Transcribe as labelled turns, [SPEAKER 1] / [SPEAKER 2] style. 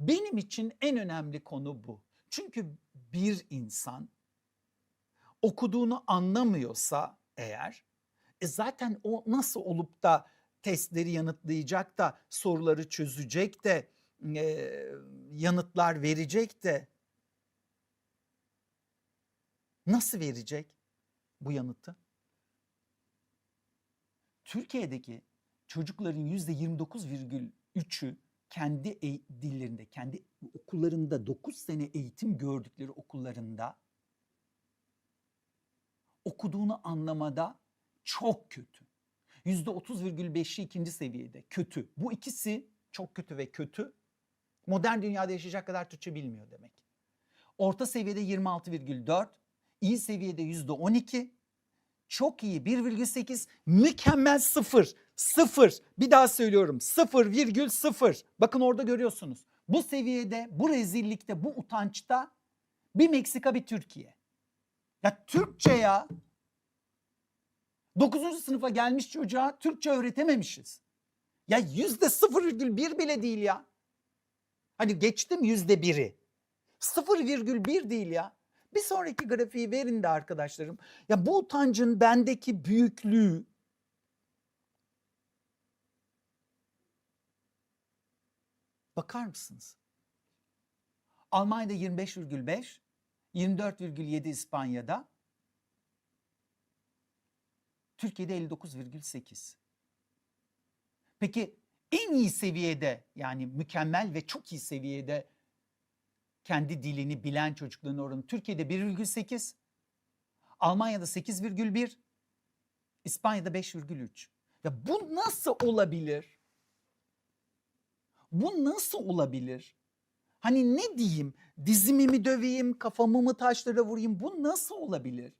[SPEAKER 1] Benim için en önemli konu bu. Çünkü bir insan okuduğunu anlamıyorsa eğer e zaten o nasıl olup da testleri yanıtlayacak da soruları çözecek de e, yanıtlar verecek de nasıl verecek bu yanıtı? Türkiye'deki çocukların yüzde 29,3'ü kendi eğ- dillerinde, kendi okullarında 9 sene eğitim gördükleri okullarında okuduğunu anlamada çok kötü. Yüzde 30,5'i ikinci seviyede kötü. Bu ikisi çok kötü ve kötü. Modern dünyada yaşayacak kadar Türkçe bilmiyor demek. Orta seviyede 26,4, iyi seviyede yüzde 12, çok iyi 1,8, mükemmel 0. 0. Bir daha söylüyorum 0,0. Bakın orada görüyorsunuz. Bu seviyede, bu rezillikte, bu utançta bir Meksika bir Türkiye. Ya Türkçe ya. 9. sınıfa gelmiş çocuğa Türkçe öğretememişiz. Ya yüzde 0,1 bile değil ya. Hani geçtim yüzde biri. 0,1 değil ya. Bir sonraki grafiği verin de arkadaşlarım. Ya bu utancın bendeki büyüklüğü bakar mısınız? Almanya'da 25,5, 24,7 İspanya'da, Türkiye'de 59,8. Peki en iyi seviyede yani mükemmel ve çok iyi seviyede kendi dilini bilen çocukların oranı Türkiye'de 1,8, Almanya'da 8,1, İspanya'da 5,3. Ya bu nasıl olabilir? Bu nasıl olabilir? Hani ne diyeyim? Dizimi mi döveyim, kafamı mı taşlara vurayım? Bu nasıl olabilir?